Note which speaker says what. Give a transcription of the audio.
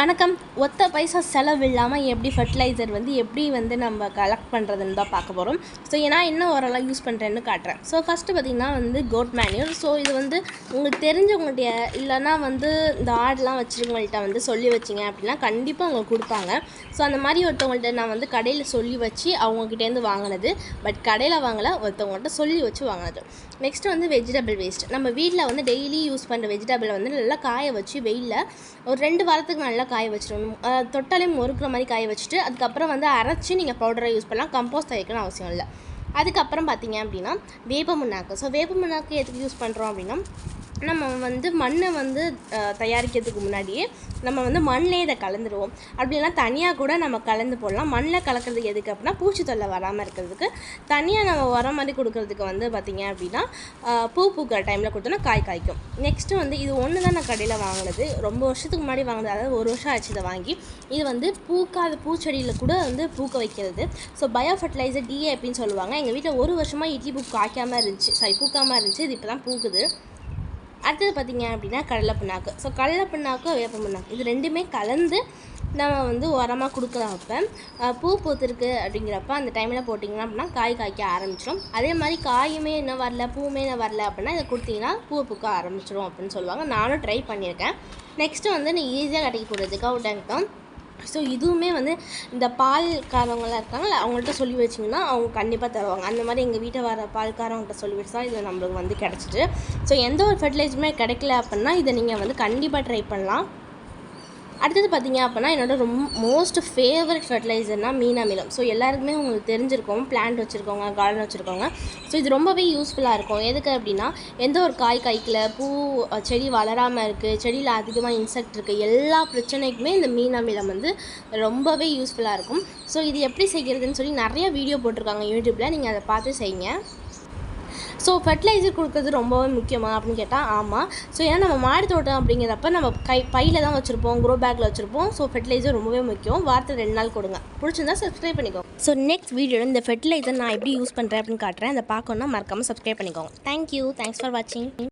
Speaker 1: வணக்கம். ஒத்த பைசா செலவு இல்லாமல் எப்படி ஃபர்டிலைசர் வந்து எப்படி வந்து நம்ம கலெக்ட் பண்ணுறதுன்னு தான் பார்க்க போகிறோம் ஸோ ஏன்னா என்ன ஓரளவு யூஸ் பண்ணுறேன்னு காட்டுறேன். ஸோ ஃபஸ்ட்டு பார்த்திங்கன்னா வந்து கோட் மேன்யூர் ஸோ இது வந்து உங்களுக்கு தெரிஞ்சவங்கள்ட்ட இல்லைன்னா வந்து இந்த ஆடெலாம் வச்சுருக்கவங்கள்ட்ட வந்து சொல்லி வச்சிங்க அப்படின்னா கண்டிப்பாக அவங்க கொடுப்பாங்க. ஸோ அந்த மாதிரி ஒருத்தவங்கள்ட்ட நான் வந்து கடையில் சொல்லி வச்சு அவங்கக்கிட்டேருந்து வாங்கினது. பட் கடையில் வாங்கலை ஒருத்தவங்கள்ட்ட சொல்லி வச்சு வாங்கினது. நெக்ஸ்ட்டு வந்து வெஜிடபிள் வேஸ்ட் நம்ம வீட்டில் வந்து டெய்லி யூஸ் பண்ணுற வெஜிடபிளை வந்து நல்லா காய வச்சு வெயிலில் ஒரு ரெண்டு வாரத்துக்கு நல்லா காய வச்சிடணும். அஹ் தொட்டாலே முறுக்குற மாதிரி காய வச்சுட்டு அதுக்கப்புறம் வந்து அரைச்சி நீங்கள் பவுடரை யூஸ் பண்ணலாம். கம்போஸ்ட் வைக்கணும் அவசியம் இல்லை. அதுக்கப்புறம் பார்த்தீங்க அப்படின்னா வேப்ப முன்னாக்கு ஸோ வேப்ப முன்னாக்கு எதுக்கு யூஸ் பண்ணுறோம் அப்படின்னா நம்ம வந்து மண்ணை வந்து தயாரிக்கிறதுக்கு முன்னாடியே நம்ம வந்து மண்ணிலே இதை கலந்துருவோம். அப்படின்னா தனியாக கூட நம்ம கலந்து போடலாம். மண்ணில் கலக்கிறதுக்கு எதுக்கு அப்படின்னா பூச்சி தொல்லை வராமல் இருக்கிறதுக்கு. தனியாக நம்ம உரம் மாதிரி கொடுக்கறதுக்கு வந்து பார்த்திங்க அப்படின்னா பூ பூக்கிற டைமில் கொடுத்தோன்னா காய் காய்க்கும். நெக்ஸ்ட்டு வந்து இது ஒன்று தான் நான் கடையில் வாங்கினது. ரொம்ப வருஷத்துக்கு முன்னாடி வாங்கினது. அதாவது ஒரு வருஷம் ஆச்சு இதை வாங்கி. இது வந்து பூக்காத பூச்செடியில் கூட வந்து பூக்க வைக்கிறது. ஸோ பயோ ஃபர்டிலைசர் டிஏபின்னு சொல்லுவாங்க. எங்கள் வீட்டில் ஒரு வருஷமாக இட்லி பூ காய்க்காமல் இருந்துச்சு. சாரி பூக்காமல் இருந்துச்சு. இது இப்போ தான் பூக்குது. அடுத்தது பார்த்தீங்க அப்படின்னா கடலை புண்ணாக்கு ஸோ கடலை புண்ணாக்கு வேப்ப புண்ணாக்கு இது ரெண்டுமே கலந்து நம்ம வந்து உரமாக கொடுக்கலாம் அப்போ. பூ பூத்துருக்கு அப்படிங்கிறப்ப அந்த டைமில் போட்டிங்கன்னா அப்படின்னா காய் காய்க்க ஆரம்பிச்சிடும் அதே மாதிரி காயுமே என்ன வரல பூவுமே என்ன வரல அப்படின்னா இதை கொடுத்தீங்கன்னா பூ பூக்க ஆரம்பிச்சிடும் அப்படின்னு சொல்லுவாங்க. நானும் ட்ரை பண்ணியிருக்கேன். நெக்ஸ்ட்டு வந்து நீ ஈஸியாக கட்டிக்க போடுறது கவு ஸோ இதுவுமே வந்து இந்த பால்காரவங்களாம் இருக்காங்கல்ல அவங்கள்ட்ட சொல்லி வச்சிங்கன்னா அவங்க கண்டிப்பாக தருவாங்க. அந்த மாதிரி எங்கள் வீட்டை வர பால்காரவங்கள்ட்ட சொல்லி வச்சு தான் இது நம்மளுக்கு வந்து கிடச்சிட்டு. ஸோ எந்த ஒரு ஃபர்டிலைசருமே கிடைக்கல அப்படின்னா இதை நீங்கள் வந்து கண்டிப்பாக ட்ரை பண்ணலாம். அடுத்தது பார்த்தீங்க அப்படின்னா என்னோட ரொம்ப மோஸ்ட் ஃபேவரட் ஃபர்டிலைசர்னால் மீன் அமிலம். ஸோ எல்லாருக்குமே உங்களுக்கு தெரிஞ்சிருக்கும் பிளான்ட் வச்சுருக்கோங்க கார்டன் வச்சுருக்கோங்க ஸோ இது ரொம்பவே யூஸ்ஃபுல்லாக இருக்கும். எதுக்கு அப்படின்னா எந்த ஒரு காய் காய்க்கல பூ செடி வளராமல் இருக்குது செடியில் அதிகமாக இன்செக்ட் இருக்குது எல்லா பிரச்சனைக்குமே இந்த மீன் அமிலம் வந்து ரொம்பவே யூஸ்ஃபுல்லாக இருக்கும். ஸோ இது எப்படி செய்கிறதுன்னு சொல்லி நிறைய வீடியோ போட்டிருக்காங்க யூடியூப்பில் நீங்கள் அதை பார்த்து செய்யுங்க. ஸோ ஃபர்டிலைசர் கொடுக்குறது ரொம்பவே முக்கியமாக அப்படின்னு கேட்டால் ஆமாம் ஸோ ஏன்னா நம்ம மாடி தோட்டம் அப்படிங்கிறப்ப நம்ம கை பையில் தான் வச்சுருப்போம் க்ரோ பேக்கில் வச்சுருப்போம். ஸோ ஃபர்டிலைசர் ரொம்பவே முக்கியம். வாரத்தில் ரெண்டு நாள் கொடுங்க. பிடிச்சிருந்தா சப்ஸ்கிரைப் பண்ணிக்கோங்க. ஸோ நெக்ஸ்ட் வீடியோவில் இந்த ஃபர்டிலைசர் நான் எப்படி யூஸ் பண்ணுறேன் அப்படின்னு காட்டுறேன். அதை பார்க்கணுன்னா மறக்காமல் சப்ஸ்கிரைப் பண்ணிக்கோங்க. தேங்க்யூ தேங்க்ஸ் ஃபார் வாட்சிங்